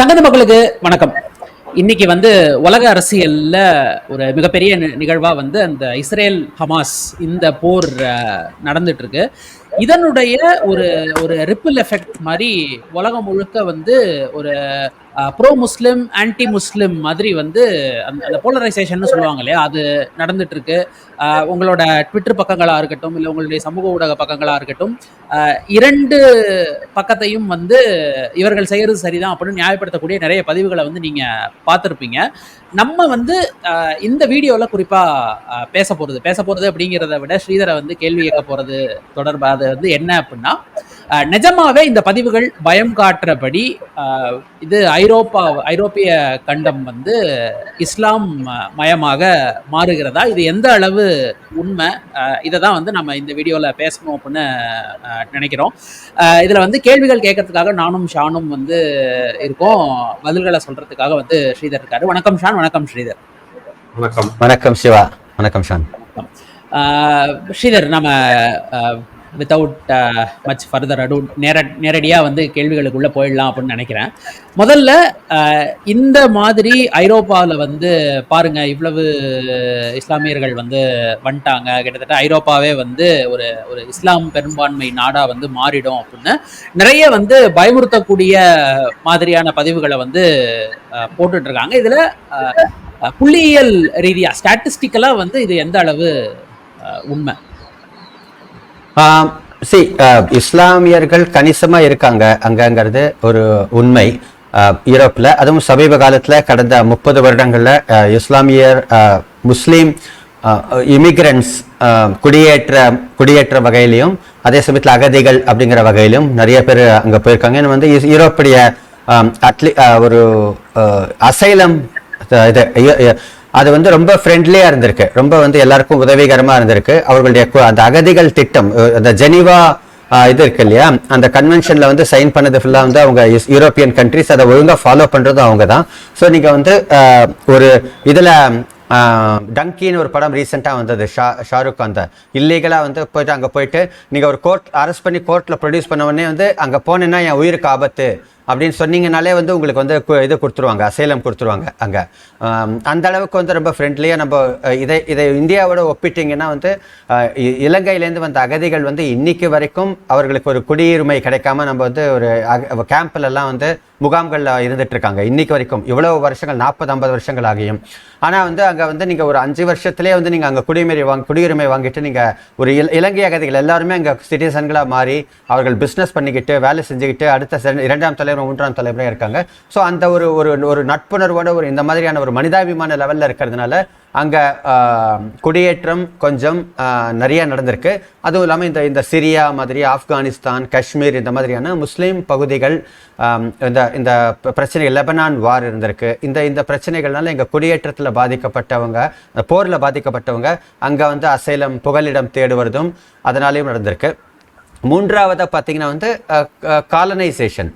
சங்கத மக்களுக்கு வணக்கம். இன்னைக்கு வந்து உலக அரசியல்ல ஒரு மிகப்பெரிய நி- நிகழ்வா வந்து அந்த இஸ்ரேல் ஹமாஸ் இந்த போர் நடந்துட்டு இருக்கு. இதனுடைய ஒரு ஒரு ரிப்பிள் எஃபெக்ட் மாதிரி உலகம் முழுக்க வந்து ஒரு ப்ரோ முஸ்லிம் ஆன்டி முஸ்லிம் மாதிரி வந்து அந்த போலரைசேஷன் சொல்லுவாங்க இல்லையா? அது நடந்துட்டு இருக்கு உங்களோட ட்விட்டர் பக்கங்களா இருக்கட்டும் இல்லை உங்களுடைய சமூக ஊடக பக்கங்களா இருக்கட்டும் இரண்டு பக்கத்தையும் வந்து இவர்கள் செய்யறது சரிதான் அப்படின்னு நியாயப்படுத்தக்கூடிய நிறைய பதிவுகளை வந்து நீங்க பார்த்துருப்பீங்க. நம்ம வந்து இந்த வீடியோல குறிப்பா பேச போறது பேச போறது அப்படிங்கிறத விட ஸ்ரீதரை வந்து கேள்வி கேட்க போறது தொடர்பாக அது வந்து என்ன அப்படின்னா நிஜமாவே இந்த பதிவுகள் பயம் காட்டுறபடி இது ஐரோப்பா ஐரோப்பிய கண்டம் வந்து இஸ்லாம் மயமாக மாறுகிறதா? இது எந்த அளவு உண்மை? இதை தான் வந்து நம்ம இந்த வீடியோவில் பேசணும் அப்படின்னு நினைக்கிறோம். இதுல வந்து கேள்விகள் கேட்கறதுக்காக நானும் ஷானும் வந்து இருக்கோம். பதில்களை சொல்றதுக்காக வந்து ஸ்ரீதர் இருக்காரு. வணக்கம் ஷான் வணக்கம் ஸ்ரீதர். வணக்கம். வணக்கம் சிவா. வணக்கம் ஷான். ஸ்ரீதர் நம்ம வித்தவுட் மச் ஃபர்தர் அடு நேர நேரடியாக வந்து கேள்விகளுக்குள்ளே போயிடலாம் அப்படின்னு நினைக்கிறேன். முதல்ல uh, இந்த மாதிரி ஐரோப்பாவில் வந்து பாருங்கள் இவ்வளவு இஸ்லாமியர்கள் வந்து வந்துட்டாங்க. கிட்டத்தட்ட ஐரோப்பாவே வந்து ஒரு ஒரு இஸ்லாம் பெரும்பான்மை நாடாக வந்து மாறிடும் அப்படின்னு நிறைய வந்து பயமுறுத்தக்கூடிய மாதிரியான பதிவுகளை வந்து uh, போட்டுட்ருக்காங்க. இதில் uh, புள்ளியியல் ரீதியாக ஸ்டாட்டிஸ்டிக்கலாக வந்து இது எந்த அளவு உண்மை? சி இஸ்லாமியர்கள் கணிசமாக இருக்காங்க. அங்கங்கிறது ஒரு உண்மை. யூரோப்பில் அதுவும் சமீப காலத்தில் கடந்த முப்பது வருடங்களில் இஸ்லாமியர் முஸ்லீம் இமிகிரண்ட்ஸ் குடியேற்ற குடியேற்ற வகையிலையும் அதே சமயத்தில் அகதிகள் அப்படிங்கிற வகையிலும் நிறைய பேர் அங்கே போயிருக்காங்க. ஏன்னா வந்து யூ- யூரோப்புடைய அட்லி ஒரு அசைலம் இது அது வந்து ரொம்ப ஃப்ரெண்ட்லியாக இருந்திருக்கு. ரொம்ப வந்து எல்லாருக்கும் உதவிகரமாக இருந்திருக்கு. அவர்களுடைய அந்த அகதிகள் திட்டம் அந்த ஜெனிவா இது இருக்கு இல்லையா? அந்த கன்வென்ஷனில் வந்து சைன் பண்ணது ஃபுல்லாக வந்து அவங்க யூரோப்பியன் கண்ட்ரிஸ் அதை ஒழுங்காக ஃபாலோ பண்ணுறதும் அவங்க தான். ஸோ நீங்கள் வந்து ஒரு இதில் டங்கின்னு ஒரு படம் ரீசெண்டாக வந்தது ஷா ஷாருக் கான் தான் இல்லீகலாக வந்து போயிட்டு அங்கே போயிட்டு நீங்கள் ஒரு கோர்ட் அரெஸ்ட் பண்ணி கோர்ட்டில் ப்ரொடியூஸ் பண்ண உடனே வந்து அங்கே போனேன்னா என் உயிருக்கு ஆபத்து. அப்படின்னு சொன்னீங்கனாலே வந்து உங்களுக்கு வந்து கு- இது கொடுத்துருவாங்க அசைலம் கொடுத்துருவாங்க அங்கே. அந்த அளவுக்கு வந்து ரொம்ப ஃப்ரெண்ட்லியாக நம்ம இதை இதை இந்தியாவோட ஒப்பிட்டிங்கன்னா வந்து இ- இலங்கையிலேருந்து வந்த அகதிகள் வந்து இன்னைக்கு வரைக்கும் அவர்களுக்கு ஒரு குடியுரிமை கிடைக்காம நம்ம வந்து ஒரு கேம்ப்ல வந்து முகாம்களில் இருந்துட்டு இருக்காங்க வரைக்கும் இவ்வளவு வருஷங்கள் நாற்பது ஐம்பது வருஷங்கள் ஆகியும். ஆனால் வந்து அங்கே வந்து நீங்கள் ஒரு அஞ்சு வருஷத்துலேயே வந்து நீங்கள் அங்கே குடியுரிமை வாங்க குடியுரிமை வாங்கிட்டு நீங்கள் ஒரு இல இலங்கை அகதிகள் எல்லாருமே அங்கே சிட்டிசன்களாக மாறி அவர்கள் பிஸ்னஸ் பண்ணிக்கிட்டு வேலை செஞ்சுக்கிட்டு அடுத்த இரண்டாம் தலைவரும் மூன்றாம் தலைவராக இருக்காங்க. ஸோ அந்த ஒரு ஒரு ஒரு நட்புணர்வோட ஒரு இந்த மாதிரியான ஒரு மனிதாபிமான லெவலில் இருக்கிறதுனால அங்கே குடியேற்றம் கொஞ்சம் நிறையா நடந்திருக்கு. அதுவும் இல்லாமல் இந்த இந்த சிரியா மாதிரி ஆப்கானிஸ்தான் காஷ்மீர் இந்த மாதிரியான முஸ்லீம் பகுதிகள் இந்த இந்த பிரச்சனை லெபனான் வார் இருந்திருக்கு. இந்த இந்த பிரச்சனைகள்னால எங்கள் குடியேற்றத்தில் பாதிக்கப்பட்டவங்க போரில் பாதிக்கப்பட்டவங்க அங்கே வந்து அசைலம் புகலிடம் தேடுவதும் அதனாலேயும் நடந்திருக்கு. மூன்றாவதாக பார்த்தீங்கன்னா வந்து காலனைசேஷன்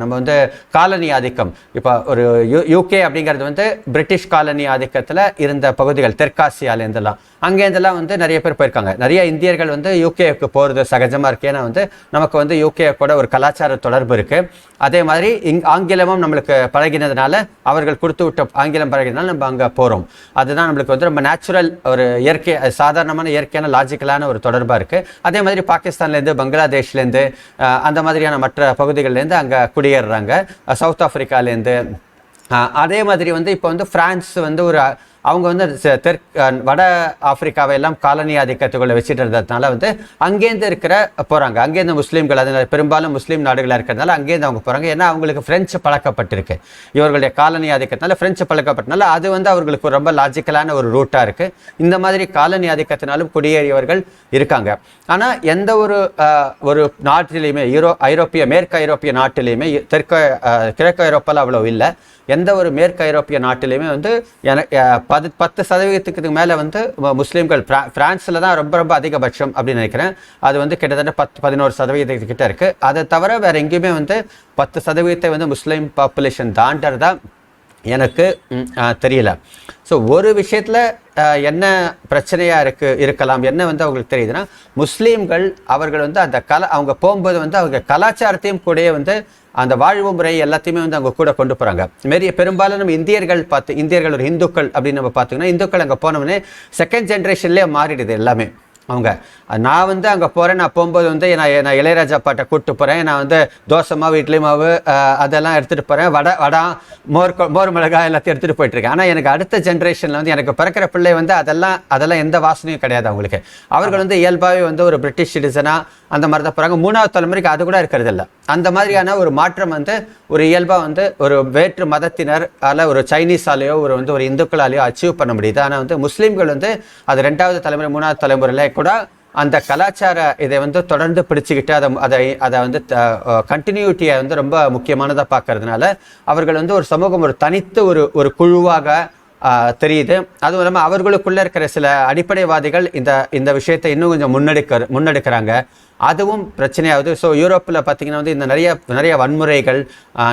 நம்ம வந்து காலனி ஆதிக்கம். இப்போ ஒரு யூ யூகே அப்படிங்கிறது வந்து பிரிட்டிஷ் காலனி ஆதிக்கத்தில் இருந்த பகுதிகள் தெற்காசியாலேருந்தெல்லாம் அங்கேருந்தெல்லாம் வந்து நிறைய பேர் போயிருக்காங்க. நிறைய இந்தியர்கள் வந்து யூகேக்கு போகிறது சகஜமாக இருக்கு. ஏன்னா வந்து நமக்கு வந்து யூகே கூட ஒரு கலாச்சார தொடர்பு இருக்குது அதே மாதிரி இங் ஆங்கிலமும் நம்மளுக்கு பழகினதுனால அவர்கள் கொடுத்து விட்ட ஆங்கிலம் பழகினால நம்ம அங்கே போகிறோம் அதுதான் நம்மளுக்கு வந்து ரொம்ப நேச்சுரல் ஒரு இயற்கை சாதாரணமான இயற்கையான லாஜிக்கலான ஒரு தொடர்பாக இருக்குது அதே மாதிரி பாகிஸ்தான்லேருந்து பங்களாதேஷ்லேருந்து அந்த மாதிரியான மற்ற பகுதிகள்லேருந்து அங்கே குடியேறுறாங்க. சவுத் ஆஃப்ரிக்காலேருந்து அதே மாதிரி வந்து இப்போ வந்து ஃப்ரான்ஸ் வந்து ஒரு அவங்க வந்து செ- தெற்கு வட ஆப்பிரிக்காவை எல்லாம் காலனி ஆதிக்கத்துக்குள்ள வச்சுட்டு இருந்ததுனால வந்து அங்கேருந்து இருக்கிற போகிறாங்க அங்கேருந்து முஸ்லீம்கள் அதனால பெரும்பாலும் முஸ்லீம் நாடுகளாக இருக்கிறதுனால அங்கேருந்து அவங்க போகிறாங்க ஏன்னா அவங்களுக்கு ஃப்ரெஞ்சு பழக்கப்பட்டிருக்கு. இவர்களுடைய காலனி ஆதிக்கத்தினால ஃப்ரெஞ்சு பழக்கப்பட்டனால அது வந்து அவர்களுக்கு ரொம்ப லாஜிக்கலான ஒரு ரூட்டாக இருக்குது இந்த மாதிரி காலனி ஆதிக்கத்தினாலும் குடியேறியவர்கள் இருக்காங்க. ஆனால் எந்த ஒரு ஒரு நாட்டிலையுமே யூரோ ஐரோப்பிய மேற்கு ஐரோப்பிய நாட்டிலையுமே தெற்கு கிழக்கு ஐரோப்பால அவ்வளோ இல்லை. எந்த ஒரு மேற்கு ஐரோப்பிய நாட்டிலையுமே வந்து என பது பத்து சதவீதத்துக்கு மேலே வந்து முஸ்லீம்கள் பிரான்ஸ்ல பிரான்ஸில் தான் ரொம்ப ரொம்ப அதிகபட்சம் அப்படின்னு நினைக்கிறேன். அது வந்து கிட்டத்தட்ட பத்து பதினோரு சதவீதத்துக்கிட்ட இருக்கு. அதை தவிர வேற எங்கேயுமே வந்து பத்து சதவீதத்தை வந்து முஸ்லீம் பாப்புலேஷன் தாண்டறதா எனக்கு தெரியல. ஸோ ஒரு விஷயத்தில் என்ன பிரச்சனையாக இருக்கு இருக்கலாம் என்ன வந்து அவங்களுக்கு தெரியுதுன்னா முஸ்லீம்கள் அவர்கள் வந்து அந்த கல அவங்க போகும்போது வந்து அவங்க கலாச்சாரத்தையும் கூடயே வந்து அந்த வாழ்வு முறை எல்லாத்தையுமே வந்து அவங்க கூட கொண்டு போறாங்க. மாரி பெரும்பாலும் நம்ம இந்தியர்கள் பார்த்து இந்தியர்கள் ஒரு இந்துக்கள் அப்படின்னு நம்ம பார்த்தோம்னா இந்துக்கள் அங்கே போனவொடனே செகண்ட் ஜென்ரேஷன்லேயே மாறிடுது எல்லாமே. அவங்க நான் வந்து அங்கே போகிறேன் நான் போகும்போது வந்து நான் நான் இளையராஜா பாட்டை கூப்பிட்டு போகிறேன் நான் வந்து தோசை மாவு இட்லி மாவு அதெல்லாம் எடுத்துகிட்டு போகிறேன் வடை வடா மோர் மோர் மிளகாய் எல்லாத்தையும் எடுத்துகிட்டு போயிட்டுருக்கேன் ஆனால் எனக்கு அடுத்த ஜென்ரேஷனில் வந்து எனக்கு பிறக்கிற பிள்ளை வந்து அதெல்லாம் அதெல்லாம் எந்த வாசனையும் கிடையாது அவங்களுக்கு. அவர்கள் வந்து இயல்பாகவே வந்து ஒரு பிரிட்டிஷ் சிட்டிசனாக அந்த மாதிரி தான் போகிறாங்க மூணாவது தலைமுறைக்கு அது கூட இருக்கிறதில்ல. அந்த மாதிரியான ஒரு மாற்றம் வந்து ஒரு இயல்பாக வந்து ஒரு வேற்று மதத்தினர் அதில் ஒரு சைனீஸாலேயோ ஒரு வந்து ஒரு இந்துக்களாலேயோ அச்சீவ் பண்ண முடியுது. ஆனால் வந்து முஸ்லீம்கள் வந்து அது ரெண்டாவது தலைமுறை மூணாவது தலைமுறையில கூட அந்த கலாச்சார இதை வந்து தொடர்ந்து பிடிச்சிக்கிட்டு அதை அதை அதை வந்து கண்டினியூட்டியை வந்து ரொம்ப முக்கியமானதாக பார்க்கறதுனால அவர்கள் வந்து ஒரு சமூகம் ஒரு தனித்து ஒரு ஒரு குழுவாக தெரியுது. அதுவும் இல்லாமல் அவர்களுக்குள்ளே இருக்கிற சில அடிப்படைவாதிகள் இந்த இந்த விஷயத்தை இன்னும் கொஞ்சம் முன்னெடுக்க முன்னெடுக்கிறாங்க. அதுவும் பிரச்சனையாகுது. ஸோ யூரோப்பில் பார்த்தீங்கன்னா வந்து இந்த நிறைய நிறைய வன்முறைகள்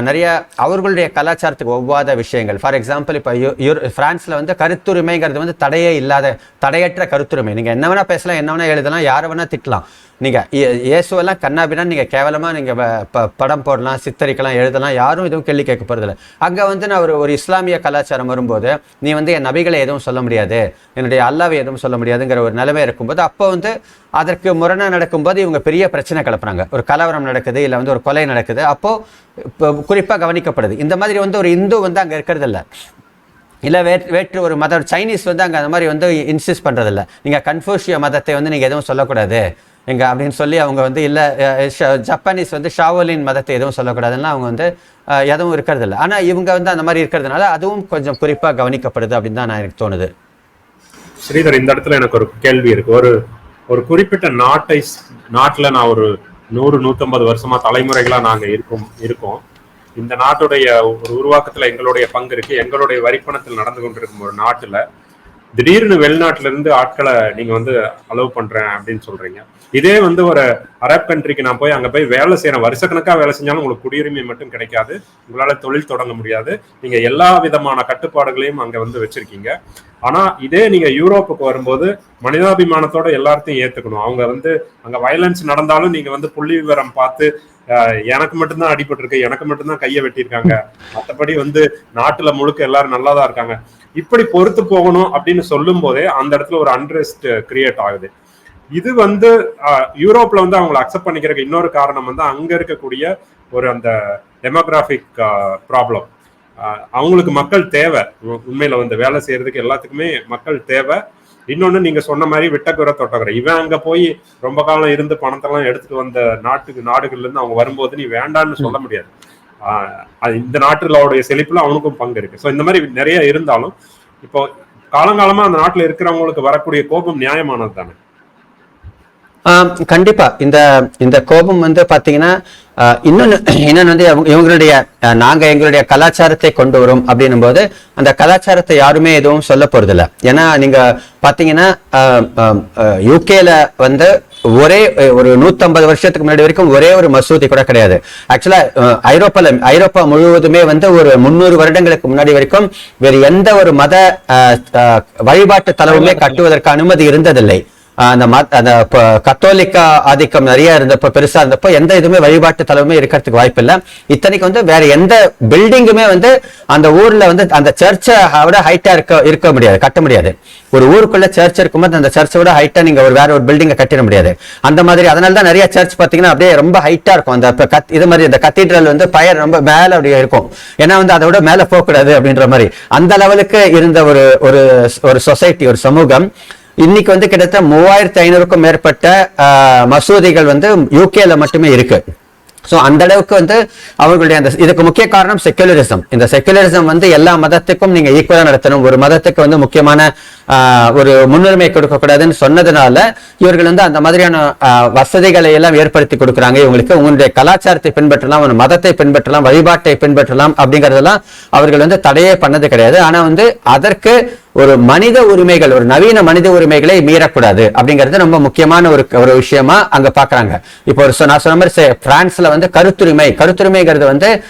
நிறைய அவர்களுடைய கலாச்சாரத்துக்கு ஒவ்வாத விஷயங்கள். ஃபார் எக்ஸாம்பிள் இப்போ யூ ஃப்ரான்ஸில் வந்து கருத்துரிமைங்கிறது வந்து தடையே இல்லாத தடையற்ற கருத்துரிமை. நீங்கள் என்ன வேணால் பேசலாம் என்ன வேணால் எழுதலாம் யாரை வேணால் திட்டலாம். நீங்கள் இயேசுவெல்லாம் கண்ணாபினா நீங்கள் கேவலமாக நீங்கள் படம் போடலாம் சித்தரிக்கலாம் எழுதலாம் யாரும் எதுவும் கேள்வி கேட்க போகிறதில்ல அங்கே வந்து நான் ஒரு ஒரு இஸ்லாமிய கலாச்சாரம் வரும்போது நீ வந்து என் நபிகளை எதுவும் சொல்ல முடியாது என்னுடைய அல்லாவை எதுவும் சொல்ல முடியாதுங்கிற ஒரு நிலைமை இருக்கும்போது அப்போ வந்து அதற்கு முரணாக நடக்கும்போது இவங்க பெரிய பிரச்சனை கிளப்புறாங்க ஒரு கலவரம் நடக்குது இல்லை வந்து ஒரு கொலை நடக்குது அப்போது குறிப்பாக கவனிக்கப்படுது. இந்த மாதிரி வந்து ஒரு இந்து வந்து அங்கே இருக்கிறதில்ல. இல்லை வேற்று வேற்று ஒரு மதம் சைனீஸ் வந்து அங்கே அந்த மாதிரி வந்து இன்சிஸ்ட் பண்ணுறதில்ல நீங்கள் கன்ஃபூஷிய மதத்தை வந்து நீங்கள் எதுவும் சொல்லக்கூடாது. எங்க அப்படின்னு சொல்லி அவங்க வந்து இல்லை ஜப்பானீஸ் வந்து ஷாவோலின் மதத்தை எதுவும் சொல்லக்கூடாதுன்னா அவங்க வந்து எதுவும் இருக்கிறதில்ல. ஆனால் இவங்க வந்து அந்த மாதிரி இருக்கிறதுனால அதுவும் கொஞ்சம் குறிப்பாக கவனிக்கப்படுது அப்படின்னு தான் நான் எனக்கு தோணுது. ஸ்ரீதர் இந்த இடத்துல எனக்கு ஒரு கேள்வி இருக்குது ஒரு ஒரு குறிப்பிட்ட நாட்டை நாட்டில் நான் ஒரு நூறு நூற்றம்பது வருஷமா தலைமுறைகளாக நாங்கள் இருக்கோம் இருக்கோம். இந்த நாட்டுடைய ஒரு உருவாக்கத்தில் எங்களுடைய பங்கு இருக்கு. எங்களுடைய வரிப்பணத்தில் நடந்து கொண்டிருக்கும் ஒரு நாட்டில் திடீர்னு வெளிநாட்டுல இருந்து ஆட்களை நீங்க வந்து அலோவ் பண்றேன் அப்படின்னு சொல்றீங்க. இதே வந்து ஒரு அரப் கண்ட்ரிக்கு நான் போய் அங்க போய் வேலை செய்யறேன். வருஷக்கணக்கா வேலை செஞ்சாலும் உங்களுக்கு குடியுரிமை மட்டும் கிடைக்காது. உங்களால தொழில் தொடங்க முடியாது. நீங்க எல்லா விதமான கட்டுப்பாடுகளையும் அங்க வந்து வச்சிருக்கீங்க. ஆனா இதே நீங்க யூரோப்புக்கு வரும்போது மனிதாபிமானத்தோட எல்லாத்தையும் ஏத்துக்கணும். அவங்க வந்து அங்க வயலன்ஸ் நடந்தாலும் நீங்க வந்து புள்ளி விவரம் பார்த்து எனக்கு மட்டும்தான் அடிபட்டிருக்கு எனக்கு மட்டும்தான் கையை வெட்டியிருக்காங்க. மற்றபடி வந்து நாட்டுல முழுக்க எல்லாரும் நல்லா தான் இருக்காங்க. இப்படி பொறுத்து போகணும் அப்படின்னு சொல்லும் போதே அந்த இடத்துல ஒரு அன்ரெஸ்ட் கிரியேட் ஆகுது. இது வந்து யூரோப்ல வந்து அவங்களை அக்செப்ட் பண்ணிக்கிறதுக்கு இன்னொரு காரணம் வந்து அங்க இருக்கக்கூடிய ஒரு அந்த டெமோகிராஃபிக் ப்ராப்ளம் அவங்களுக்கு மக்கள் தேவை. உண்மையில வந்து வேலை செய்யறதுக்கு எல்லாத்துக்குமே மக்கள் தேவை. இன்னொன்னு நீங்க சொன்ன மாதிரி விட்டக்குறை தொட்டக்குறை. இவன் அங்க போய் ரொம்ப காலம் இருந்து பணத்தெல்லாம் எடுத்துட்டு வந்த நாட்டுக்கு நாடுகள்ல இருந்து அவங்க வரும்போது நீ வேண்டான்னு சொல்ல முடியாது. இந்த நாட்டுகளோடைய செழிப்புல அவனுக்கும் பங்கு இருக்கு. ஸோ இந்த மாதிரி நிறைய இருந்தாலும் இப்போ காலங்காலமா அந்த நாட்டுல இருக்கிறவங்களுக்கு வரக்கூடிய கோபம் நியாயமானது தானே கண்டிப்பா. இந்த இந்த கோபம் வந்து பாத்தீங்கன்னா இன்னொன்று இன்னொன்னு இன்னொன்னு வந்து இவங்களுடைய நாங்க எங்களுடைய கலாச்சாரத்தை கொண்டு வரும் அப்படின்னும் போது அந்த கலாச்சாரத்தை யாருமே எதுவும் சொல்ல போறதில்ல. ஏன்னா நீங்க பாத்தீங்கன்னா யூகேல வந்து ஒரே ஒரு நூத்தம்பது வருஷத்துக்கு முன்னாடி வரைக்கும் ஒரே ஒரு மசூதி கூட கிடையாது. ஆக்சுவலா ஐரோப்பால ஐரோப்பா முழுவதுமே வந்து ஒரு முன்னூறு வருடங்களுக்கு முன்னாடி வரைக்கும் வேறு எந்த ஒரு மத வழிபாட்டு தளவுமே கட்டுவதற்கு அனுமதி இருந்ததில்லை. அந்த மத் அந்த ப- கத்தோலிக்க ஆதிக்கம் நிறைய இருந்தப்போ பெருசா இருந்தப்போ எந்த இதுவுமே வழிபாட்டு தலவுமே இருக்கிறதுக்கு வாய்ப்பு இல்லை இத்தனைக்கு வந்து வேற எந்த பில்டிங்குமே வந்து அந்த ஊர்ல வந்து அந்த சர்ச்சை விட ஹைட்டா இருக்க இருக்க முடியாது கட்ட முடியாது. ஒரு ஊருக்குள்ள சர்ச் இருக்கும்போது அந்த சர்ச்சை விட ஹைட்டா நீங்க ஒரு வேற ஒரு பில்டிங்கை கட்டிட முடியாது. அந்த மாதிரி அதனால தான் நிறைய சர்ச் பாத்தீங்கன்னா அப்படியே ரொம்ப ஹைட்டா இருக்கும். அந்த கத்- இது மாதிரி இந்த கத்தீட்ரல் வந்து பயர் ரொம்ப மேல அப்படியே இருக்கும். ஏன்னா வந்து அதை விட மேல போகக்கூடாது அப்படின்ற மாதிரி. அந்த லெவலுக்கு இருந்த ஒரு ஒரு ஒரு சொசைட்டி ஒரு சமூகம் இன்னைக்கு வந்து கிட்டத்தட்ட மூவாயிரத்தி ஐநூறுக்கும் மேற்பட்ட ஆஹ், மசூதிகள் வந்து யூகேல மட்டுமே இருக்கு. ஸோ அந்த அளவுக்கு வந்து அவர்களுடைய அந்த இதுக்கு முக்கிய காரணம் செக்குலரிசம் இந்த செக்குலரிசம் வந்து எல்லா மதத்துக்கும் நீங்க ஈக்குவலா நடத்தணும். ஒரு மதத்துக்கு வந்து முக்கியமான ஒரு முன்னுரிமை கொடுக்கக்கூடாதுன்னு சொன்னதுனால இவர்கள் வந்து அந்த மாதிரியான வசதிகளை எல்லாம் ஏற்படுத்தி கொடுக்குறாங்க. இவங்களுக்கு உங்களுடைய கலாச்சாரத்தை பின்பற்றலாம் ஒரு மதத்தை பின்பற்றலாம் வழிபாட்டை பின்பற்றலாம் அப்படிங்கறதெல்லாம் அவர்கள் வந்து தடையே பண்ணது கிடையாது. ஆனா வந்து அதற்கு ஒரு மனித உரிமைகள் ஒரு நவீன மனித உரிமைகளை மீறக்கூடாது அப்படிங்கிறது ரொம்ப முக்கியமான ஒரு ஒரு விஷயமா அங்க பாக்குறாங்க. இப்போ ஒரு நான் சொன்ன மாதிரி சே- பிரான்ஸ்ல வந்து கருத்துரிமை கருத்துரிமைங்கிறது வந்து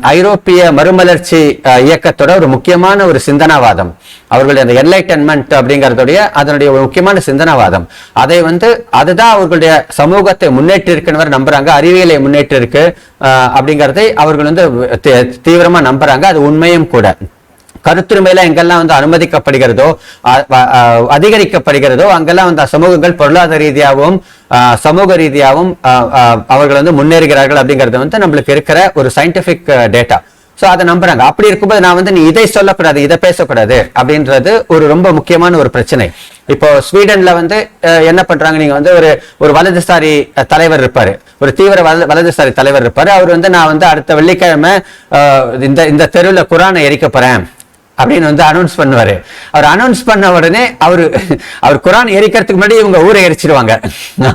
ஐரோப்பிய மறுமலர்ச்சி இயக்கத்தோட ஒரு முக்கியமான ஒரு சிந்தனாவாதம். அவர்களுடைய அந்த என்லைட்டன்மெண்ட் அப்படிங்கறதுடைய அதனுடைய ஒரு முக்கியமான சிந்தனவாதம். அதை வந்து அதுதான் அவர்களுடைய சமூகத்தை முன்னேற்றி இருக்குன்னு நம்புறாங்க அறிவியலை முன்னேற்றி இருக்கு ஆஹ் அப்படிங்கறதை அவர்கள் வந்து தீ- தீவிரமா நம்புறாங்க அது உண்மையும் கூட. கருத்துரிமையில எங்கெல்லாம் வந்து அனுமதிக்கப்படுகிறதோ அதிகரிக்கப்படுகிறதோ அங்கெல்லாம் வந்து சமூகங்கள் பொருளாதார ரீதியாகவும் சமூக ரீதியாகவும் அவர்கள் வந்து முன்னேறுகிறார்கள் அப்படிங்கிறது வந்து நம்மளுக்கு இருக்கிற ஒரு சயின்டிபிக் டேட்டா ஸோ அதை நம்புறாங்க. அப்படி இருக்கும்போது நான் வந்து நீ இதை சொல்லக்கூடாது இதை பேசக்கூடாது. அப்படின்றது ஒரு ரொம்ப முக்கியமான ஒரு பிரச்சனை. இப்போ ஸ்வீடன்ல வந்து என்ன பண்றாங்க? நீங்க வந்து ஒரு ஒரு வலதுசாரி தலைவர் இருப்பாரு. ஒரு தீவிர வல- வலதுசாரி தலைவர் இருப்பாரு. அவர் வந்து நான் வந்து அடுத்த வெள்ளிக்கிழமை இந்த இந்த தெருவில் குரானை எரிக்க போறேன். அப்படின்னு வந்து அனௌன்ஸ் பண்ணுவாரு. அவர் அனௌன்ஸ் பண்ண உடனே அவரு அவர் குரான் எரிக்கிறதுக்கு முன்னாடி இவங்க ஊரை எரிச்சிருவாங்க.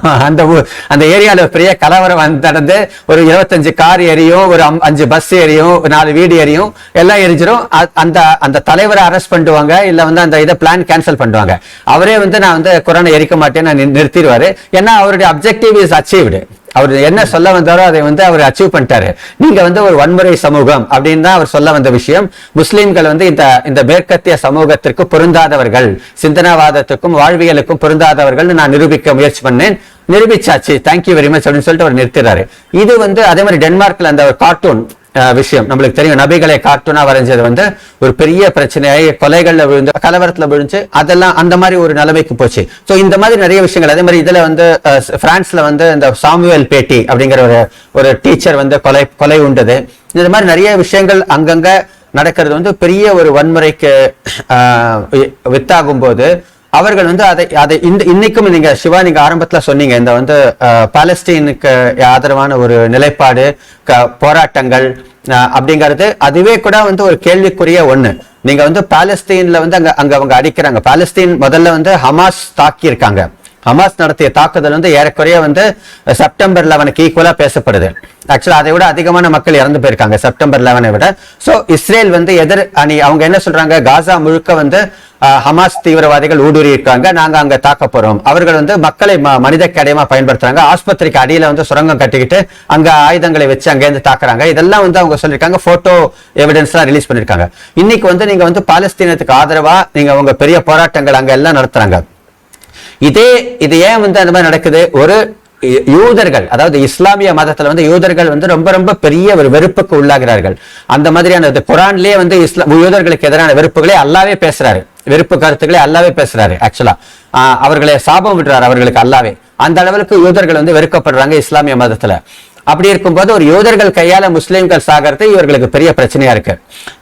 அந்த ஊர் அந்த ஏரியால பெரிய கலவரம் வந்து நடந்து ஒரு இருபத்தஞ்சு கார் எரியும் ஒரு அம்- அஞ்சு பஸ் எரியும் ஒரு நாலு வீடு எரியும் எல்லாம் எரிஞ்சிரும். அ- அந்த அந்த தலைவரை அரெஸ்ட் பண்ணுவாங்க இல்ல வந்து அந்த இதை பிளான் கேன்சல் பண்ணுவாங்க. அவரே வந்து நான் வந்து குரானை எரிக்க மாட்டேன்னு நான் நி- நிறுத்திடுவாரு. ஏன்னா அவருடைய அப்ஜெக்டிவ் இஸ் அச்சீவ்டு அவர் என்ன சொல்ல வந்தாரோ அதை வந்து அவர் அச்சீவ் பண்ணிட்டாரு. நீங்க வந்து ஒரு வன்முறை சமூகம் அப்படின்னு தான் அவர் சொல்ல வந்த விஷயம். முஸ்லீம்கள் வந்து இந்த இந்த மேற்கத்திய சமூகத்திற்கு பொருந்தாதவர்கள் சிந்தனாவாதத்துக்கும் வாழ்வியலுக்கும் பொருந்தாதவர்கள் நான் நிரூபிக்க முயற்சி பண்ணேன். நிரூபிச்சாச்சு. தேங்க்யூ வெரி மச் அப்படின்னு சொல்லிட்டு அவர் நிறுத்துறாரு. இது வந்து அதே மாதிரி டென்மார்க்ல அந்த கார்ட்டூன் விஷயம். நம்மளுக்கு தெரியும் நபிகளை கார்ட்டூனா வரைஞ்சது வந்து ஒரு பெரிய பிரச்சனையாகி கொலைகள்ல விழுந்து கலவரத்துல விழுந்து அதெல்லாம் அந்த மாதிரி ஒரு நிலைமைக்கு போச்சு. ஸோ இந்த மாதிரி நிறைய விஷயங்கள் அதே மாதிரி இதுல வந்து பிரான்ஸ்ல வந்து இந்த சாமுவேல் பேட்டி அப்படிங்கிற ஒரு ஒரு டீச்சர் வந்து கொலை கொலை உண்டது. இந்த மாதிரி நிறைய விஷயங்கள் அங்கங்க நடக்கிறது வந்து பெரிய ஒரு வன்முறைக்கு வித்தாகும் போது அவர்கள் வந்து அதை அதை இந்த இன்னைக்கும் நீங்க சிவா நீங்க ஆரம்பத்துல சொன்னீங்க இந்த வந்து பாலஸ்தீனுக்கு ஆதரவான ஒரு நிலைப்பாடு க- போராட்டங்கள் அப்படிங்கிறது அதுவே கூட வந்து ஒரு கேள்விக்குரிய ஒண்ணு. நீங்க வந்து பாலஸ்தீன்ல வந்து அங்க அங்க அவங்க அடிக்கிறாங்க. பாலஸ்தீன் முதல்ல வந்து ஹமாஸ் தாக்கி இருக்காங்க ஹமாஸ் நடத்திய தாக்குதல் வந்து ஏறக்குறைய வந்து செப்டம்பர் லெவனுக்கு ஈக்குவலா பேசப்படுது. ஆக்சுவலா அதை விட அதிகமான மக்கள் இறந்து போயிருக்காங்க செப்டம்பர் லெவனை விட. சோ இஸ்ரேல் வந்து எதிர் அணி அவங்க என்ன சொல்றாங்க காசா முழுக்க வந்து ஹமாஸ் தீவிரவாதிகள் ஊடுருவி இருக்காங்க நாங்க அங்க தாக்க போறோம். அவர்கள் வந்து மக்களை ம- மனித கேடயமா பயன்படுத்துறாங்க. ஆஸ்பத்திரிக்கு அடியில வந்து சுரங்கம் கட்டிக்கிட்டு அங்க ஆயுதங்களை வச்சு அங்க இருந்து தாக்குறாங்க. இதெல்லாம் வந்து அவங்க சொல்லியிருக்காங்க போட்டோ எவிடன்ஸ் எல்லாம் ரிலீஸ் பண்ணிருக்காங்க இன்னைக்கு வந்து நீங்க வந்து பாலஸ்தீனத்துக்கு ஆதரவா நீங்க உங்க பெரிய போராட்டங்கள் அங்க எல்லாம் நடத்துறாங்க. இதே இது ஏன் வந்து அந்த மாதிரி நடக்குது? ஒரு யூதர்கள் அதாவது இஸ்லாமிய மதத்துல வந்து யூதர்கள் வந்து ரொம்ப ரொம்ப பெரிய ஒரு வெறுப்புக்கு உள்ளாகிறார்கள். அந்த மாதிரியான குரான்லயே வந்து இஸ்லாம் யூதர்களுக்கு எதிரான வெறுப்புகளே அல்லாவே பேசுறாரு. வெறுப்பு கருத்துக்களை அல்லாவே பேசுறாரு ஆக்சுவலா அவர்களை சாபம் விடுறாரு அவர்களுக்கு அல்லாவே. அந்த அளவுக்கு யூதர்கள் வந்து வெறுக்கப்படுறாங்க இஸ்லாமிய மதத்துல. அப்படி இருக்கும்போது ஒரு யூதர்கள் கையால் முஸ்லீம்கள் சாகிறது இவர்களுக்கு பெரிய பிரச்சனையா இருக்கு.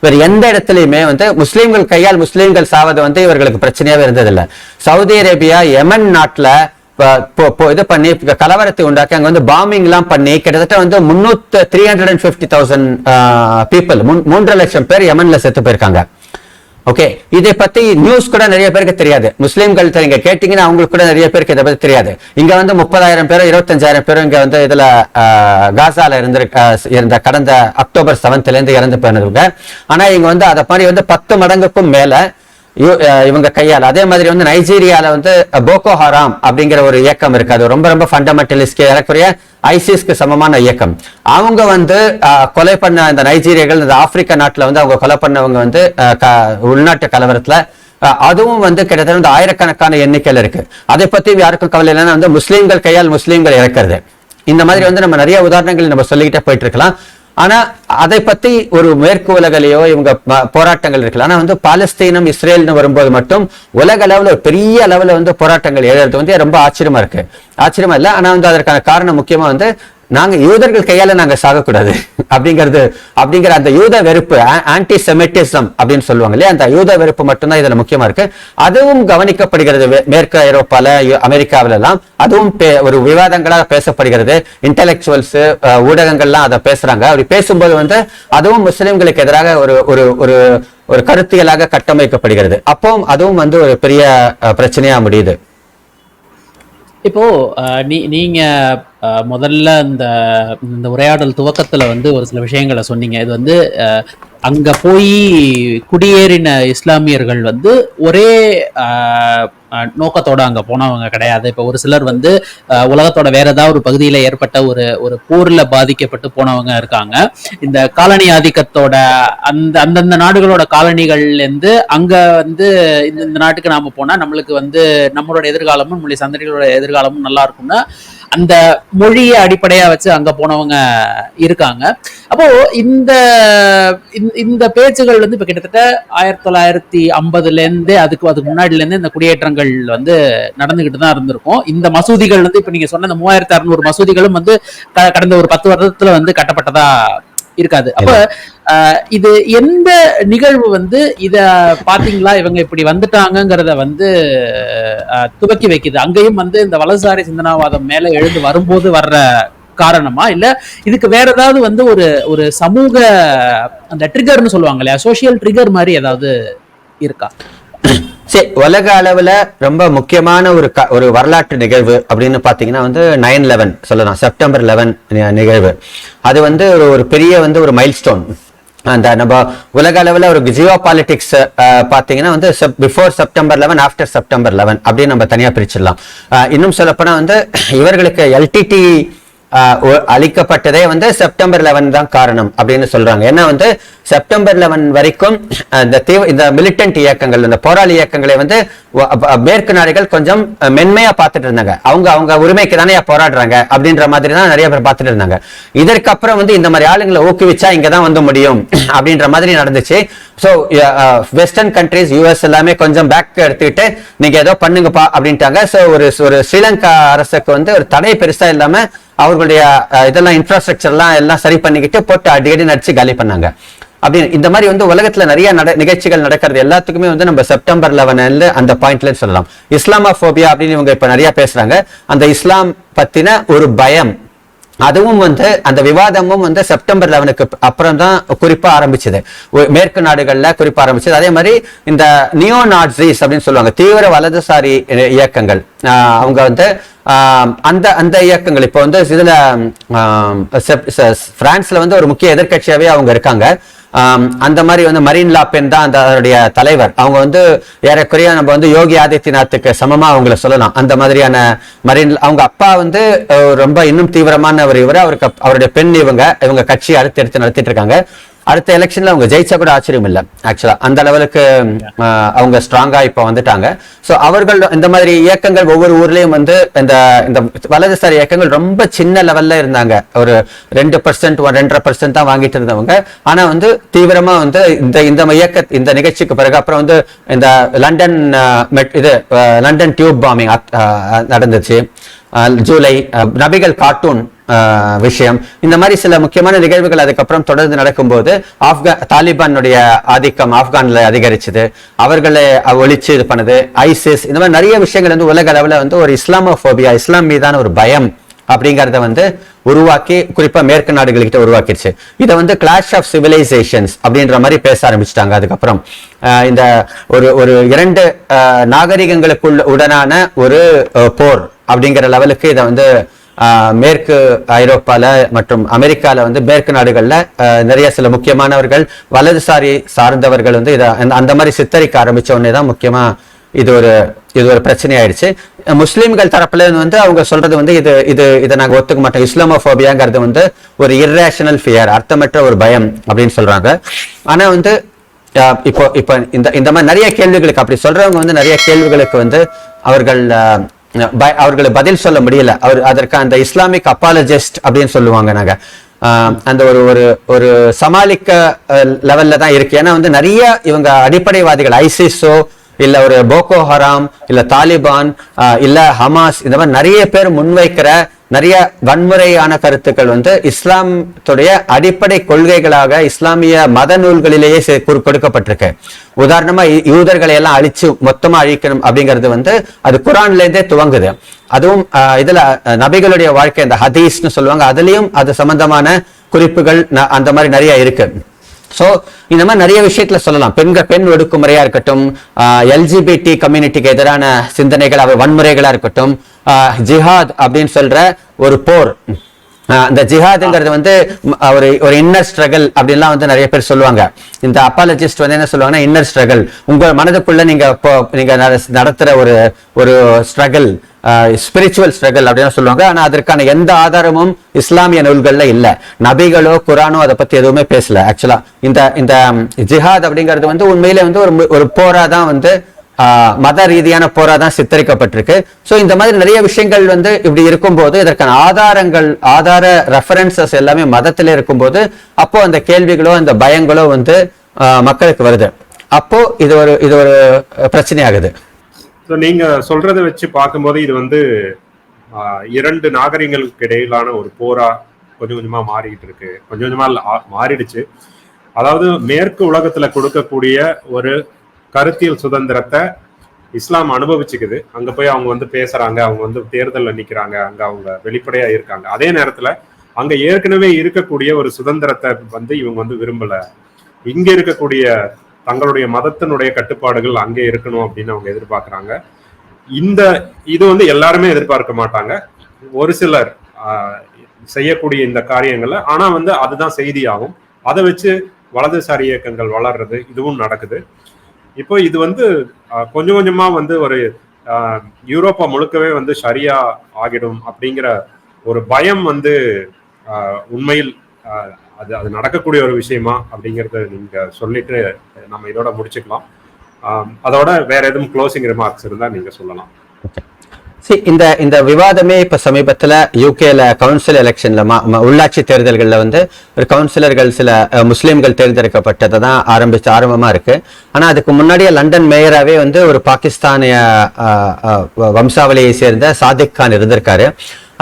வேறு எந்த இடத்துலையுமே வந்து முஸ்லீம்கள் கையால் முஸ்லீம்கள் சாவது வந்து இவர்களுக்கு பிரச்சனையாவே இருந்ததில்லை. சவுதி அரேபியா யமன் நாட்டில் இது பண்ணி கலவரத்தை உண்டாக்கி அங்க வந்து பாம்பிங் எல்லாம் பண்ணி கிட்டத்தட்ட வந்து முன்னூத்தி three hundred and fifty thousand people மூன்றரை லட்சம் பேர் யமன்ல செத்து போயிருக்காங்க. ஓகே இதை பத்தி நியூஸ் கூட நிறைய பேருக்கு தெரியாது. முஸ்லீம்கள் நீங்க கேட்டீங்கன்னா அவங்களுக்கு கூட நிறைய பேருக்கு இதை பத்தி தெரியாது. இங்க வந்து முப்பதாயிரம் பேரும் இருபத்தஞ்சாயிரம் பேரும் இங்க வந்து இதுல காசால இருந்து இருந்த கடந்த அக்டோபர் செவன்த்ல இருந்து இறந்து போயிருந்தவங்க ஆனா இங்க வந்து அதை மாதிரி வந்து பத்து மடங்குக்கும் மேல இவங்க கையால். அதே மாதிரி வந்து நைஜீரியால வந்து போகோ ஹராம் அப்படிங்கிற ஒரு இயக்கம் இருக்கு. அது ரொம்ப ரொம்ப ஃபண்டமெண்டலிஸ்ட் ஏறக்குறைய ஐசிஸ்க்கு சமமான இயக்கம். அவங்க வந்து கொலை பண்ண இந்த நைஜீரியர்கள் இந்த ஆப்பிரிக்கா நாட்டுல வந்து அவங்க கொலை பண்ணவங்க வந்து உள்நாட்டு கலவரத்துல அஹ், அதுவும் வந்து கிட்டத்தட்ட வந்து ஆயிரக்கணக்கான எண்ணிக்கையில் இருக்கு. அதை பத்தி யாருக்கும் கவலை இல்லைன்னா வந்து முஸ்லீம்கள் கையால் முஸ்லீம்கள் இறக்கிறது. இந்த மாதிரி வந்து நம்ம நிறைய உதாரணங்கள் நம்ம சொல்லிக்கிட்டே போயிட்டு இருக்கலாம். ஆனா அதை பத்தி ஒரு மேற்கு உலகிலேயோ இவங்க போராட்டங்கள் இருக்கலாம். ஆனா வந்து பாலஸ்தீனம் இஸ்ரேல்னு வரும்போது மட்டும் உலக அளவுல ஒரு பெரிய அளவுல வந்து போராட்டங்கள் எழுதுறது வந்து ரொம்ப ஆச்சரியமா இருக்கு. ஆச்சரியமா இல்லை. ஆனா வந்து அதற்கான காரணம் முக்கியமா வந்து நாங்க யூதர்கள் கையால நாங்க சாகக்கூடாது. அப்படிங்கிறது அப்படிங்கிற அந்த யூத வெறுப்பு ஆன்டி செமிட்டிசம் அப்படின்னு சொல்லுவாங்க இல்லையா? அந்த யூத வெறுப்பு மட்டும்தான் இதுல முக்கியமா இருக்கு. அதுவும் கவனிக்கப்படுகிறது மேற்கு ஐரோப்பால அமெரிக்காவில எல்லாம் அதுவும் பே- ஒரு விவாதங்களாக பேசப்படுகிறது. இன்டெலெக்சுவல்ஸ் ஊடகங்கள்லாம் அதை பேசுறாங்க. அப்படி பேசும்போது வந்து அதுவும் முஸ்லிம்களுக்கு எதிராக ஒரு ஒரு ஒரு ஒரு கருத்தியலாக கட்டமைக்கப்படுகிறது. அப்போ அதுவும் வந்து ஒரு பெரிய பிரச்சனையா முடியுது. இப்போ நீ நீங்க முதல்ல இந்த இந்த உரையாடல் துவக்கத்தில் வந்து ஒரு சில விஷயங்களை சொன்னீங்க. இது வந்து அங்கே போய் குடியேறின இஸ்லாமியர்கள் வந்து ஒரே நோக்கத்தோடு அங்கே நோக்கத்தோட போனவங்க கிடையாது. இப்போ ஒரு சிலர் வந்து உலகத்தோட வேற ஏதாவது ஒரு பகுதியில் ஏற்பட்ட ஒரு ஒரு போரில் பாதிக்கப்பட்டு போனவங்க இருக்காங்க. இந்த காலனி ஆதிக்கத்தோட அந்த அந்தந்த நாடுகளோட காலனிகள்லேருந்து அங்கே வந்து இந்த இந்த நாட்டுக்கு நாம் போனால் நம்மளுக்கு வந்து நம்மளோட எதிர்காலமும் நம்மளுடைய சந்ததிகளோட எதிர்காலமும் நல்லா இருக்கும்னா அந்த மொழியை அடிப்படையா வச்சு அங்க போனவங்க இருக்காங்க. அப்போ இந்த இந்த- இந்த பேச்சுகள் வந்து இப்ப கிட்டத்தட்ட ஆயிரத்தி தொள்ளாயிரத்தி ஐம்பதுல இருந்தே அதுக்கு அதுக்கு முன்னாடில இருந்து இந்த குடியேற்றங்கள் வந்து நடந்துகிட்டு தான் இருந்திருக்கும். இந்த மசூதிகள் வந்து இப்ப நீங்க சொன்ன இந்த மூவாயிரத்தி அறுநூறு மசூதிகளும் வந்து க- கடந்த ஒரு பத்து வருடத்துல வந்து கட்டப்பட்டதா இருக்காது. அப்ப இது எந்த நிகழ்வு வந்து இத பாத்தீங்களா? இவங்க இப்படி வந்துட்டாங்கங்கிறத வந்து துவக்கி வைக்குது. அங்கேயும் வந்து இந்த வலதுசாரி சிந்தனாவாதம் மேல எழுந்து வரும்போது வர்ற காரணமா? இல்ல இதுக்கு வேற ஏதாவது வந்து ஒரு ஒரு சமூக அந்த ட்ரிகர்னு சொல்லுவாங்க இல்லையா? சோஷியல் ட்ரிகர் மாதிரி ஏதாவது இருக்கா? சரி உலக அளவில் ரொம்ப முக்கியமான ஒரு க- ஒரு வரலாற்று நிகழ்வு அப்படின்னு பார்த்தீங்கன்னா வந்து நைன் லெவன் சொல்லலாம். செப்டம்பர் லெவன் நிகழ்வு. அது வந்து ஒரு ஒரு பெரிய வந்து ஒரு மைல்ஸ்டோன் அந்த நம்ம உலக அளவில் ஒரு ஜியோ பாலிடிக்ஸ் பார்த்தீங்கன்னா வந்து before September eleven after September eleven அப்படின்னு நம்ம தனியாக பிரிச்சிடலாம். இன்னும் சொல்லப்போனால் வந்து இவர்களுக்கு எல்டிடி அளிக்கப்பட்டதே வந்து செப்டம்பர் 11 தான் காரணம் அப்படின்னு சொல்றாங்க. ஏன்னா வந்து செப்டம்பர் 11 வரைக்கும் இந்த தீவ இந்த மிலிட்டன்ட் இயக்கங்கள் இந்த போராளி இயக்கங்களை வந்து மேற்கு நாடுகள் கொஞ்சம் மென்மையா பார்த்துட்டு இருந்தாங்க. அவங்க அவங்க உரிமைக்கு தானே போராடுறாங்க அப்படின்ற மாதிரி தான் நிறைய பேர் பார்த்துட்டு இருந்தாங்க. இதற்கப்புறம் வந்து இந்த மாதிரி ஆளுங்களை ஊக்குவிச்சா இங்க தான் வந்து முடியும் அப்படின்ற மாதிரி நடந்துச்சு. ஸோ வெஸ்டர்ன் கண்ட்ரிஸ் யூஎஸ் எல்லாமே கொஞ்சம் பேக் எடுத்துக்கிட்டு நீங்க ஏதோ பண்ணுங்கப்பா அப்படின்ட்டாங்க. ஸோ ஒரு ஒரு ஸ்ரீலங்கா அரசுக்கு வந்து ஒரு தடை பெருசா இல்லாம அவர்களுடைய இதெல்லாம் இன்ஃப்ராஸ்ட்ரக்சர்லாம் எல்லாம் சரி பண்ணிக்கிட்டு போட்டு அடிக்கடி நடிச்சு காலி பண்ணாங்க. அப்படின்னு இந்த மாதிரி வந்து உலகத்துல நிறைய நட நிகழ்ச்சிகள் நடக்கிறது எல்லாத்துக்குமே வந்து நம்ம செப்டம்பர் லெவன்ல அந்த பாயிண்ட்ல சொல்லலாம். இஸ்லாமோபியா அப்படின்னு இவங்க இப்ப நிறைய பேசுறாங்க. அந்த இஸ்லாம் பத்தின ஒரு பயம் அதுவும் வந்து அந்த விவாதமும் வந்து செப்டம்பர் லெவனுக்கு அப்புறம் தான் குறிப்பா ஆரம்பிச்சது. மேற்கு நாடுகள்ல குறிப்பா ஆரம்பிச்சது. அதே மாதிரி இந்த நியோ நாட்ஸிஸ் அப்படின்னு சொல்லுவாங்க தீவிர வலதுசாரி இயக்கங்கள். அவங்க வந்து அந்த அந்த இயக்கங்கள். இப்போ வந்து இதுல செப்- பிரான்ஸ்ல வந்து ஒரு முக்கிய எதிர்க்கட்சியாவே அவங்க இருக்காங்க. அந்த மாதிரி வந்து மரீன் லாபென் தான் அந்த அதனுடைய தலைவர். அவங்க வந்து ஏறக்குறைய நம்ம வந்து யோகி ஆதித்யநாத்துக்கு சமமா அவங்கள சொல்லலாம். அந்த மாதிரியான மரீன் அவங்க அப்பா வந்து ரொம்ப இன்னும் தீவிரமான ஒரு இவர். அவருக்கு அவருடைய பெண் இவங்க இவங்க கட்சி அடுத்து எடுத்து நடத்திட்டு இருக்காங்க. அடுத்த எலெக்ஷன்ல அவங்க ஜெயிச்சா கூட ஆச்சரியம் இல்ல. ஆக்சுவலா அந்த லெவலுக்கு அவங்க ஸ்ட்ராங்கா இப்ப வந்துட்டாங்க. சோ அவர்கள் இந்த மாதிரி இயக்கங்கள் ஒவ்வொரு ஊர்லயும் வந்து இந்த இந்த வலதுசாரி இயக்கங்கள் ரொம்ப சின்ன லெவல்ல இருந்தாங்க. ஒரு ரெண்டு பர்சன்ட் ரெண்டரை பர்சன்ட் தான் வாங்கிட்டு இருந்தவங்க. ஆனா வந்து தீவிரமா வந்து இந்த இந்த இயக்க இந்த நிகழ்ச்சிக்கு பிறகு அப்புறம் வந்து இந்த லண்டன் இது லண்டன் டியூப் பாம்பிங் நடந்துச்சு. ஜூலை நபிகள் கார்ட்டூன் விஷயம். இந்த மாதிரி சில முக்கியமான நிகழ்வுகள் அதுக்கப்புறம் தொடர்ந்து நடக்கும்போது ஆப்கா தாலிபானுடைய ஆதிக்கம் ஆப்கான்ல அதிகரிச்சது. அவர்களை ஒழிச்சு இது பண்ணுது. ஐசிஸ் இந்த மாதிரி நிறைய விஷயங்கள் வந்து உலக அளவில் வந்து ஒரு இஸ்லாமோபோபியா இஸ்லாம் மீதான ஒரு பயம். அப்படிங்கிறத வந்து உருவாக்கி குறிப்பாக மேற்கு நாடுகள்கிட்ட உருவாக்கிடுச்சு இதை வந்து கிளாஷ் ஆஃப் சிவிலைசேஷன்ஸ் அப்படின்ற மாதிரி பேச ஆரம்பிச்சிட்டாங்க. அதுக்கப்புறம் இந்த ஒரு ஒரு இரண்டு நாகரிகங்களுக்குள்ள உடனான ஒரு போர் அப்படிங்கிற லெவலுக்கு இதை வந்து மேற்கு ஐரோப்பால மற்றும் அமெரிக்கால வந்து மேற்கு நாடுகள்ல நிறைய சில முக்கியமானவர்கள் வலதுசாரி சார்ந்தவர்கள் வந்து இதை அந்த- அந்த மாதிரி சித்தரிக்க ஆரம்பிச்ச உடனே தான் முக்கியமா இது ஒரு இது ஒரு பிரச்சனை ஆயிடுச்சு முஸ்லீம்கள் தரப்புல வந்து அவங்க சொல்றது வந்து இது இது இதை நாங்கள் ஒத்துக்க மாட்டோம். இஸ்லாமோபோபியாங்கிறது வந்து ஒரு இர்ரேஷனல் ஃபியர் அர்த்தமற்ற ஒரு பயம் அப்படின்னு சொல்றாங்க. ஆனா வந்து ஆஹ் இப்போ இப்போ இந்த இந்த மாதிரி நிறைய கேள்விகளுக்கு அப்படி சொல்றவங்க வந்து நிறைய கேள்விகளுக்கு வந்து அவர்கள் அவர்களை ப- பதில் சொல்ல முடியல. அவர் அதற்கு அந்த இஸ்லாமிக் அப்பாலஜிஸ்ட் அப்படின்னு சொல்லுவாங்க நாங்க. ஆஹ் அந்த ஒரு ஒரு ஒரு சமாளிக்க லெவல்ல தான் இருக்கு. ஏன்னா வந்து நிறைய இவங்க அடிப்படைவாதிகள் ஐசிஸோ இல்ல ஒரு போகோ ஹராம் இல்ல தாலிபான் இல்லை இல்ல ஹமாஸ் இந்த மாதிரி நிறைய பேர் முன்வைக்கிற நிறைய வன்முறையான கருத்துக்கள் வந்து இஸ்லாமத்துடைய அடிப்படை கொள்கைகளாக இஸ்லாமிய மத நூல்களிலேயே கொடுக்கப்பட்டிருக்கு. உதாரணமா யூதர்களை எல்லாம் அழிச்சு மொத்தமா அழிக்கணும் அப்படிங்கிறது வந்து அது குரான்லேருந்தே துவங்குது. அதுவும் ஆஹ், இதுல நபிகளுடைய வாழ்க்கை இந்த ஹதீஸ்னு சொல்லுவாங்க அதுலயும் அது சம்பந்தமான குறிப்புகள் ந- அந்த மாதிரி நிறைய இருக்கு. சோ இந்த மாதிரி நிறைய விஷயத்துல சொல்லலாம். பெண்கள் பெண் ஒடுக்குமுறையா இருக்கட்டும் எல்ஜிபிடி கம்யூனிட்டிக்கு எதிரான சிந்தனைகள் அவை வன்முறைகளா இருக்கட்டும் ஆஹ், ஜிஹாத் அப்படின்னு சொல்ற ஒரு போர். அந்த ஜிஹாதுங்கிறது வந்து ஒரு ஒரு இன்னர் ஸ்ட்ரகல் அப்படின்லாம் வந்து நிறைய பேர் சொல்லுவாங்க. இந்த அப்பாலஜிஸ்ட் வந்து என்ன சொல்லுவாங்கன்னா இன்னர் ஸ்ட்ரகல் உங்க மனதுக்குள்ள நீங்க நீங்க நட- நடத்துற ஒரு ஒரு ஸ்ட்ரகல் ஸ்பிரிச்சுவல் ஸ்ட்ரகல் அப்படின்னு சொல்லுவாங்க. ஆனா அதற்கான எந்த ஆதாரமும் இஸ்லாமிய நூல்கள்ல இல்ல. நபிகளோ குரானோ அதை பத்தி எதுவுமே பேசல. ஆக்சுவலா இந்த இந்த ஜிஹாத் அப்படிங்கிறது வந்து உண்மையிலே வந்து ஒரு ஒரு போரா தான் வந்து மத ரீதியான போரா தான் சித்தரிக்கப்பட்டிருக்கு. ஸோ இந்த மாதிரி நிறைய விஷயங்கள் வந்து இப்படி இருக்கும்போது இதற்கான ஆதாரங்கள் ஆதார ரெஃபரன்சஸ் எல்லாமே மதத்தில் இருக்கும்போது அப்போ அந்த கேள்விகளோ அந்த பயங்களோ வந்து மக்களுக்கு வருது. அப்போ இது ஒரு இது ஒரு பிரச்சனையாகுது. ஸோ நீங்க சொல்றத வச்சு பார்க்கும்போது இது வந்து இரண்டு நாகரிகங்களுக்கு இடையிலான ஒரு போரா கொஞ்சம் கொஞ்சமா மாறிட்டு இருக்கு கொஞ்சம் கொஞ்சமா மாறிடுச்சு. அதாவது மேற்கு உலகத்துல கொடுக்கக்கூடிய ஒரு கருத்தியல் சுதந்திரத்தை இஸ்லாம் அனுபவிச்சுக்குது. அங்க போய் அவங்க வந்து பேசுறாங்க அவங்க வந்து தேர்தலில் நிக்கிறாங்க அங்க அவங்க வெளிப்படையா இருக்காங்க. அதே நேரத்துல அங்க ஏற்கனவே இருக்கக்கூடிய ஒரு சுதந்திரத்தை வந்து இவங்க வந்து விரும்பல. இங்க இருக்கக்கூடிய தங்களுடைய மதத்தினுடைய கட்டுப்பாடுகள் அங்கே இருக்கணும் அப்படின்னு அவங்க எதிர்பார்க்கறாங்க. இந்த இது வந்து எல்லாருமே எதிர்பார்க்க மாட்டாங்க. ஒரு சிலர் செய்யக்கூடிய இந்த காரியங்களை ஆனா வந்து அதுதான் செய்தியாகும். அதை வச்சு வலதுசாரி இயக்கங்கள் வளர்றது இதுவும் நடக்குது. இப்போ இது வந்து கொஞ்சம் கொஞ்சமா வந்து ஒரு யூரோப்பா முழுக்கவே வந்து சரியா ஆகிடும் அப்படிங்கிற ஒரு பயம் வந்து உண்மையில் அது அது நடக்கக்கூடிய ஒரு விஷயமா அப்படிங்கறத நீங்க சொல்லிட்டு நம்ம இதோட முடிச்சுக்கலாம். அதோட வேற எதுவும் க்ளோசிங் ரிமார்க்ஸ் இருந்தா நீங்க சொல்லலாம். சி இந்த இந்த விவாதமே இப்ப சமீபத்துல யூகேல கவுன்சில் எலெக்ஷன்ல மா உள்ளாட்சி தேர்தல்களில் வந்து ஒரு கவுன்சிலர்கள் சில முஸ்லீம்கள் தேர்ந்தெடுக்கப்பட்டதை தான் ஆரம்பிச்சு ஆரம்பமா இருக்கு. ஆனா அதுக்கு முன்னாடியே லண்டன் மேயராகவே வந்து ஒரு பாகிஸ்தானிய வம்சாவளியை சேர்ந்த சாதிக் கான் இருந்திருக்காரு.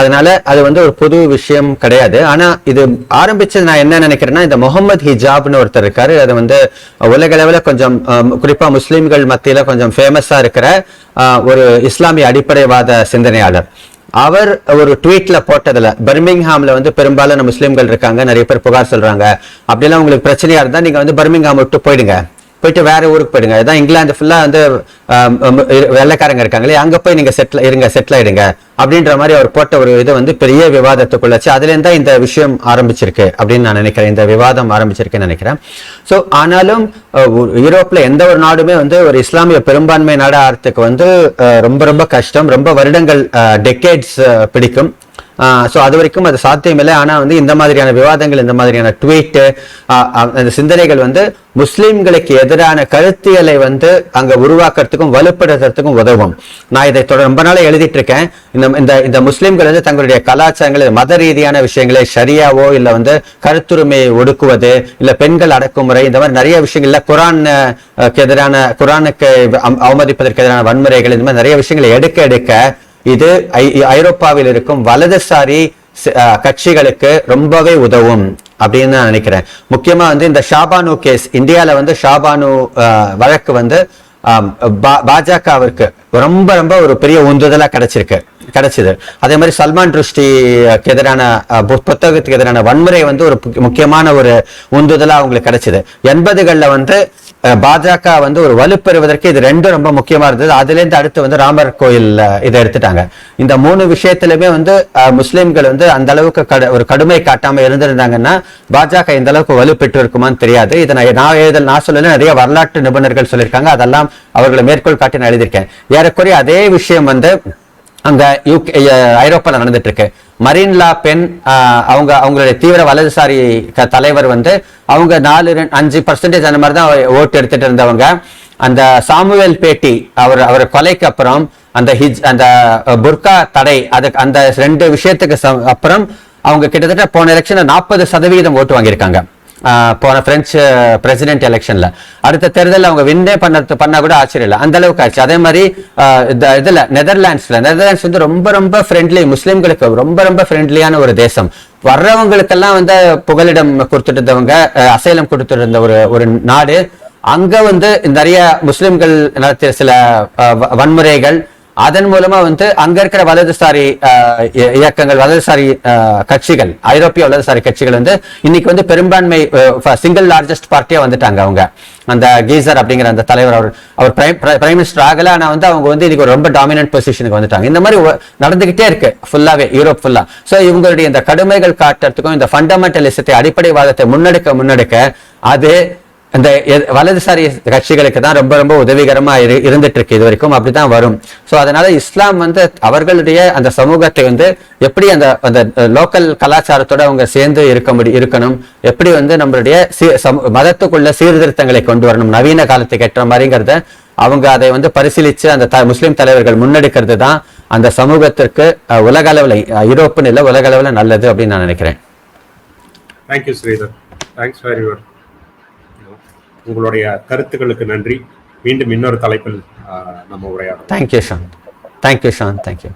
அதனால அது வந்து ஒரு புது விஷயம் கிடையாது. ஆனா இது ஆரம்பிச்சது நான் என்ன நினைக்கிறேன்னா இந்த முகமது ஹிஜாப்னு ஒருத்தர் இருக்காரு. அது வந்து உலக கொஞ்சம் குறிப்பா முஸ்லீம்கள் மத்தியில கொஞ்சம் ஃபேமஸா இருக்கிற ஒரு இஸ்லாமிய அடிப்படைவாத சிந்தனையாளர். அவர் ஒரு ட்வீட்ல போட்டதுல பர்மிங்ஹாம்ல வந்து பெரும்பாலான முஸ்லீம்கள் இருக்காங்க நிறைய பேர் புகார் சொல்றாங்க. அப்படிலாம் உங்களுக்கு பிரச்சனையா இருந்தா நீங்க வந்து பர்மிங்ஹாம் விட்டு போயிடுங்க. போயிட்டு வேற ஊருக்கு போயிடுங்க. இதான் இங்கிலாந்து ஃபுல்லாக வந்து வெள்ளைக்காரங்க இருக்காங்களே அங்கே போய் நீங்க செட்டில் இருங்க செட்டில் ஆயிடுங்க. அப்படின்ற மாதிரி அவர் போட்ட ஒரு இது வந்து பெரிய விவாதத்துக்குள்ளாச்சு அதுலேருந்து தான் இந்த விஷயம் ஆரம்பிச்சிருக்கு அப்படின்னு நான் நினைக்கிறேன். இந்த விவாதம் ஆரம்பிச்சிருக்குன்னு நினைக்கிறேன். சோ ஆனாலும் யூரோப்பில் யூரோப்ல எந்த ஒரு நாடுமே வந்து ஒரு இஸ்லாமிய பெரும்பான்மை நாடு ஆகிறதுக்கு வந்து ரொம்ப ரொம்ப கஷ்டம். ரொம்ப வருடங்கள் டெக்கேட்ஸ் பிடிக்கும். ஸோ அது வரைக்கும் அது சாத்தியமில்லை. ஆனால் வந்து இந்த மாதிரியான விவாதங்கள் இந்த மாதிரியான ட்வீட்டு அந்த சிந்தனைகள் வந்து முஸ்லீம்களுக்கு எதிரான கருத்தியலை வந்து அங்க உருவாக்குறதுக்கும் வலுப்படுத்துறதுக்கும் உதவும். நான் இதை தொடர் ரொம்ப நாளாக எழுதிட்டு இருக்கேன் இந்த இந்த இந்த முஸ்லீம்கள் வந்து தங்களுடைய கலாச்சாரங்கள் மத ரீதியான விஷயங்களை சரியாவோ இல்லை வந்து கருத்துரிமையை ஒடுக்குவது இல்லை பெண்கள் அடக்குமுறை இந்த மாதிரி நிறைய விஷயங்கள்ல குரான் எதிரான குரானுக்கு அவமதிப்பதற்கு எதிரான வன்முறைகள் இந்த மாதிரி நிறைய விஷயங்களை எடுக்க எடுக்க இது ஐ- ஐரோப்பாவில் இருக்கும் வலதுசாரி கட்சிகளுக்கு ரொம்பவே உதவும் அப்படின்னு நான் நினைக்கிறேன். முக்கியமா வந்து இந்த ஷாபானு கேஸ் இந்தியாவில் வந்து ஷாபானு வழக்கு வந்து பா- பாஜகவிற்கு ரொம்ப ரொம்ப ஒரு பெரிய உந்துதலா கிடைச்சிருக்கு கிடைச்சது. அதே மாதிரி சல்மான் ருஷ்டிக்கு எதிரான பு- புத்தகத்துக்கு எதிரான வன்முறை வந்து ஒரு முக்கியமான ஒரு உந்துதலாக அவங்களுக்கு கிடைச்சிது. எண்பதுகளில் வந்து பாஜக வந்து ஒரு வலுப்பெறுவதற்கு இது ரெண்டும் ரொம்ப முக்கியமா இருந்தது. அதுலேருந்து அடுத்து வந்து ராமர் கோயில் இதை எடுத்துட்டாங்க. இந்த மூணு விஷயத்திலுமே வந்து முஸ்லீம்கள் வந்து அந்த அளவுக்கு கடு- ஒரு கடுமை காட்டாம இருந்திருந்தாங்கன்னா பாஜக இந்த அளவுக்கு வலுப்பெற்று இருக்குமான்னு தெரியாது. இதை நான் நான் எழுதல் நான் சொல்லல நிறைய வரலாற்று நிபுணர்கள் சொல்லியிருக்காங்க. அதெல்லாம் அவர்களை மேற்கோள் காட்டி நான் எழுதியிருக்கேன். ஏறக்குறைய அதே விஷயம் வந்து அங்க யூகே ஐரோப்பால நடந்துட்டு இருக்கு மரீன் லா ஆஹ், அவங்க அவங்களுடைய தீவிர வலதுசாரி தலைவர் வந்து அவங்க நாலு ரெண்டு- அஞ்சு பர்சன்டேஜ் அந்த மாதிரி தான் ஓட்டு எடுத்துட்டு இருந்தவங்க. அந்த சாமுவேல் பேட்டி அவர் அவர் கொலைக்கு அப்புறம் அந்த ஹிஜ் அந்த புர்கா தடை அதுக்கு அந்த ரெண்டு விஷயத்துக்கு ச- அப்புறம் அவங்க கிட்டத்தட்ட போன எலெக்ஷன்ல நாற்பது சதவீதம் ஓட்டு வாங்கியிருக்காங்க. போன பிரெஞ்சு பிரசிடென்ட் எலெக்ஷன்ல அடுத்த தேர்தலில் அவங்க வின்னே பண்ண பண்ணா கூட ஆச்சரியம் இல்லை. அந்த அளவுக்கு ஆச்சு. அதே மாதிரி இந்த இதுல நெதர்லாண்ட்ஸ்ல நெதர்லாண்ட்ஸ் வந்து ரொம்ப ரொம்ப ஃப்ரெண்ட்லி முஸ்லிம்களுக்கு ரொம்ப ரொம்ப ஃப்ரெண்ட்லியான ஒரு தேசம். வர்றவங்களுக்கெல்லாம் வந்து புகலிடம் கொடுத்துட்டு இருந்தவங்க அசைலம் கொடுத்துட்டு இருந்த ஒரு ஒரு நாடு. அங்க வந்து நிறைய முஸ்லிம்கள் நடத்திய சில வ- வன்முறைகள் அதன் மூலமா வந்து அங்க இருக்கிற வலதுசாரி இயக்கங்கள் வலதுசாரி கட்சிகள் ஐரோப்பிய வலதுசாரி கட்சிகள் வந்து இன்னைக்கு வந்து பெரும்பான்மை சிங்கிள் லார்ஜஸ்ட் பார்ட்டியா வந்துட்டாங்க அவங்க. அந்த கீசர் அப்படிங்கிற அந்த தலைவர் அவர் அவர் பிரைம் மினிஸ்டர் ஆகல. ஆனா வந்து அவங்க வந்து இன்னைக்கு ஒரு ரொம்ப டாமினன்ட் பொசிஷனுக்கு வந்துட்டாங்க. இந்த மாதிரி நடந்துகிட்டே இருக்கு ஃபுல்லாவே யூரோப் ஃபுல்லா சோ இவங்களுடைய இந்த கடுமைகள் காட்டுறதுக்கும் இந்த ஃபண்டமெண்டலிசத்தை அடிப்படைவாதத்தை முன்னெடுக்க முன்னெடுக்க அது இந்த வலதுசாரி கட்சிகளுக்கு தான் ரொம்ப ரொம்ப உதவிகரமா இரு இருந்துட்டு இருக்கு இது வரைக்கும். அப்படிதான் வரும். ஸோ அதனால இஸ்லாம் வந்து அவர்களுடைய அந்த சமூகத்தை வந்து எப்படி அந்த அந்த லோக்கல் கலாச்சாரத்தோட அவங்க சேர்ந்து இருக்க முடி இருக்கணும்? எப்படி வந்து நம்மளுடைய சீ- சமூ- மதத்துக்குள்ள சீர்திருத்தங்களை கொண்டு வரணும்? நவீன காலத்துக்கு ஏற்ற மாதிரிங்கிறத அவங்க அதை வந்து பரிசீலிச்சு அந்த த- முஸ்லீம் தலைவர்கள் முன்னெடுக்கிறது தான் அந்த சமூகத்திற்கு உலக அளவில் அஹ், யூரோப்புன்னு இல்லை உலக அளவில் நல்லது அப்படின்னு நான் நினைக்கிறேன். Thank you Sridhar thanks for your உங்களுடைய கருத்துக்களுக்கு நன்றி. மீண்டும் இன்னொரு தலைப்பில் நம்ம உரையாடலாம் thank you Shan thank you Shan thank you